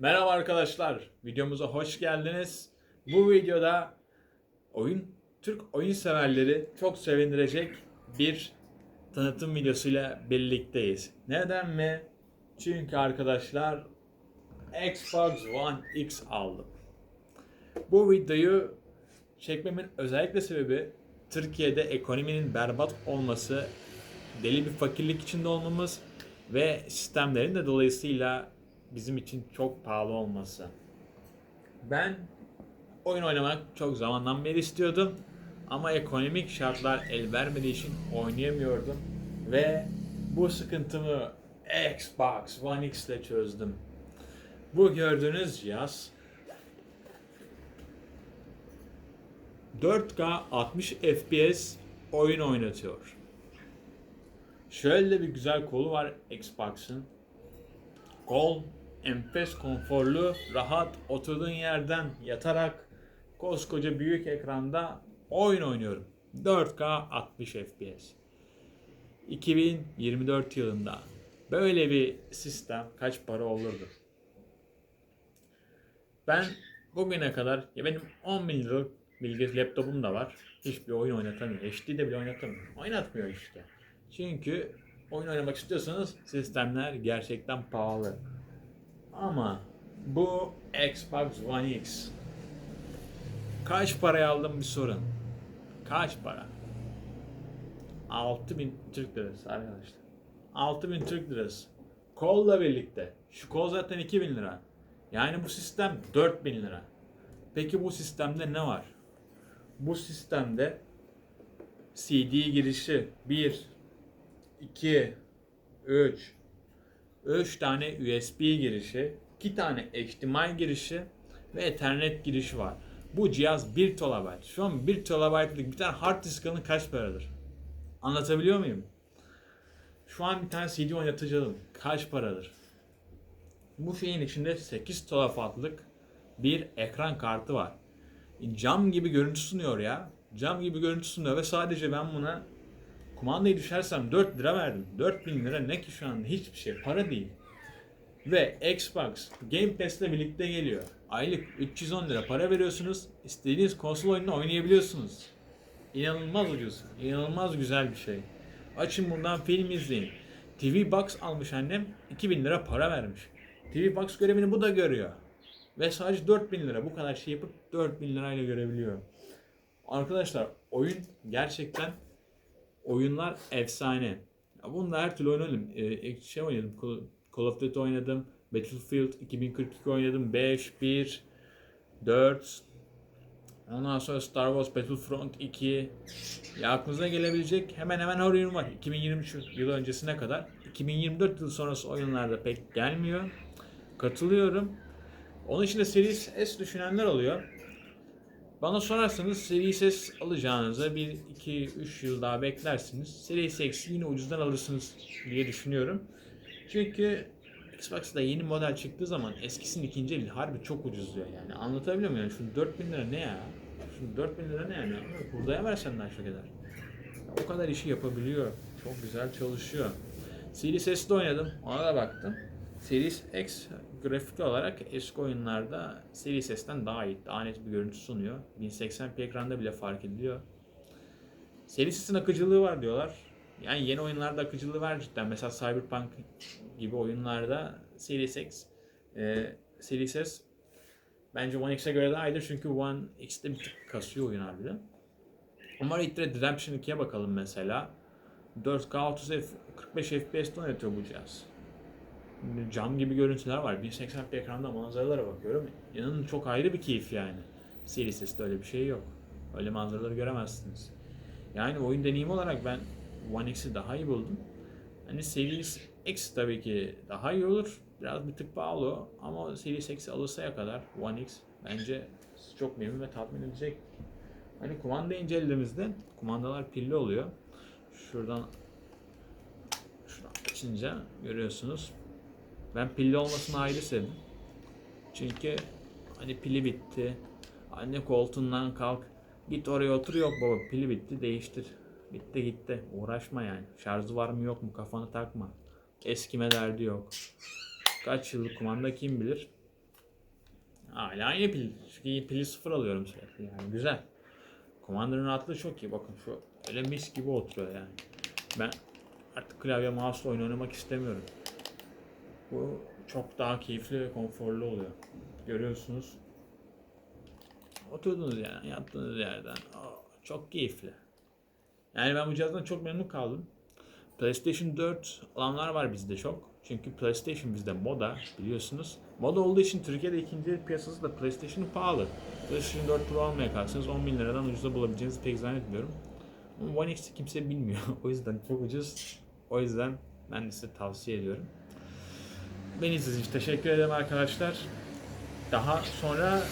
Merhaba arkadaşlar, videomuza hoş geldiniz. Bu videoda oyun Türk oyun severleri çok sevindirecek bir tanıtım videosuyla birlikteyiz. Neden mi? Çünkü arkadaşlar Xbox One X aldım. Bu videoyu çekmemin özellikle sebebi Türkiye'de ekonominin berbat olması, deli bir fakirlik içinde olmamız ve sistemlerin de dolayısıyla bizim için çok pahalı olması. Ben oyun oynamak çok zamandan beri istiyordum ama ekonomik şartlar el vermediği için oynayamıyordum ve bu sıkıntımı Xbox One X ile çözdüm. Bu gördüğünüz cihaz 4K 60 FPS oyun oynatıyor. Şöyle bir güzel kolu var Xbox'ın. Kol enfes konforlu, rahat oturduğun yerden yatarak koskoca büyük ekranda oyun oynuyorum. 4K 60 FPS. 2024 yılında böyle bir sistem kaç para olurdu? Ben bugüne kadar ya benim 10 bin liralık bilgi laptopum da var. Hiçbir oyun oynatamıyor. HD'de bile oynatamıyor. Oynatmıyor işte. Çünkü oyun oynamak istiyorsanız sistemler gerçekten pahalı. Ama bu Xbox One X kaç paraya aldım bir sorun. Kaç para? 6000 Türk lirası arkadaşlar. 6000 Türk lirası. Kolla birlikte. Şu kol zaten 2000 lira. Yani bu sistem 4000 lira. Peki bu sistemde ne var? Bu sistemde CD girişi 1 2 3 3 tane USB girişi, 2 tane HDMI girişi ve Ethernet girişi var. Bu cihaz 1 TB. Şu an 1 TB'lık bir tane hard disk alın kaç paradır? Anlatabiliyor muyum? Şu an bir tane CD oynatıcı kaç paradır? Bu şeyin içinde 8 TB'lık bir ekran kartı var. Cam gibi görüntü sunuyor ya. Cam gibi görüntü sunuyor ve sadece ben buna kumandayı düşersem 4 lira verdim. 4000 lira ne ki şu an hiçbir şey. Para değil. Ve Xbox Game Pass ile birlikte geliyor. Aylık 310 lira para veriyorsunuz. İstediğiniz konsol oyununu oynayabiliyorsunuz. İnanılmaz ucuz. İnanılmaz güzel bir şey. Açın bundan film izleyin. TV Box almış annem. 2000 lira para vermiş. TV Box görevini bu da görüyor. Ve sadece 4000 lira bu kadar şey yapıp 4000 lirayla görebiliyor. Arkadaşlar oyun gerçekten oyunlar efsane. Bunda her türlü oynadım. Ee, şey oynadım. Call- of Duty oynadım. Battlefield 2042 oynadım. 5, 1, 4. Ondan sonra Star Wars Battlefront 2. Ya aklınıza gelebilecek hemen hemen her oyun var. 2023 yıl öncesine kadar. 2024 yıl sonrası oyunlarda pek gelmiyor. Katılıyorum. Onun için de Series S düşünenler oluyor. Bana sorarsanız Series S alacağınıza 1, 2, 3 yıl daha beklersiniz. Series X'i yine ucuzdan alırsınız diye düşünüyorum. Çünkü Xbox'ta yeni model çıktığı zaman eskisinin ikinci eli harbi çok ucuzluyor yani. Anlatabiliyor muyum? Yani şu 4000 lira ne ya? Şu 4000 lira ne yani? Hurdaya versen daha çok eder. O kadar işi yapabiliyor. Çok güzel çalışıyor. Series S'de oynadım. Ona da baktım. Series X grafik olarak eski oyunlarda Series S'ten daha iyi, daha net bir görüntü sunuyor. 1080p ekranda bile fark ediliyor. Series S'in akıcılığı var diyorlar. Yani yeni oyunlarda akıcılığı var cidden. Mesela Cyberpunk gibi oyunlarda Series X, e, Series S bence One X'e göre daha iyidir çünkü One X'te bir tık kasıyor oyun harbiden. Ama Red Dead Redemption 2'ye bakalım mesela. 4K 30 F, 45 FPS'te oynatıyor bu cihaz cam gibi görüntüler var. 1080p ekranda manzaralara bakıyorum. İnanın çok ayrı bir keyif yani. Series S'te öyle bir şey yok. Öyle manzaraları göremezsiniz. Yani oyun deneyimi olarak ben One X'i daha iyi buldum. Hani Series X tabii ki daha iyi olur. Biraz bir tık pahalı ama Series X'i alırsaya kadar One X bence çok memnun ve tatmin edecek. Hani kumanda incelediğimizde kumandalar pilli oluyor. Şuradan şuradan açınca görüyorsunuz ben pilli olmasını ayrı sevdim. Çünkü hani pili bitti. Anne koltuğundan kalk. Git oraya otur yok baba pili bitti değiştir. Bitti gitti. Uğraşma yani. Şarjı var mı yok mu kafanı takma. Eskime derdi yok. Kaç yıllık kumanda kim bilir. Hala aynı pil. Çünkü pili sıfır alıyorum sürekli yani güzel. Commander'ın rahatlığı çok iyi. Bakın şu öyle mis gibi oturuyor yani. Ben artık klavye mouse'la oyun oynamak istemiyorum. Bu çok daha keyifli ve konforlu oluyor. Görüyorsunuz. Oturduğunuz yerden, yattığınız yerden. Aa, çok keyifli. Yani ben bu cihazdan çok memnun kaldım. PlayStation 4 alanlar var bizde çok. Çünkü PlayStation bizde moda biliyorsunuz. Moda olduğu için Türkiye'de ikinci piyasası da PlayStation pahalı. PlayStation 4 Pro almaya kalksanız 10 bin liradan ucuza bulabileceğinizi pek zannetmiyorum. Ama One X'i kimse bilmiyor. o yüzden çok ucuz. O yüzden ben de size tavsiye ediyorum. Beni izlediğiniz teşekkür ederim arkadaşlar. Daha sonra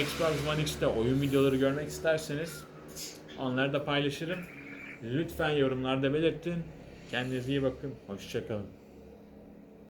Xbox One X'te oyun videoları görmek isterseniz onları da paylaşırım. Lütfen yorumlarda belirtin. Kendinize iyi bakın. Hoşçakalın.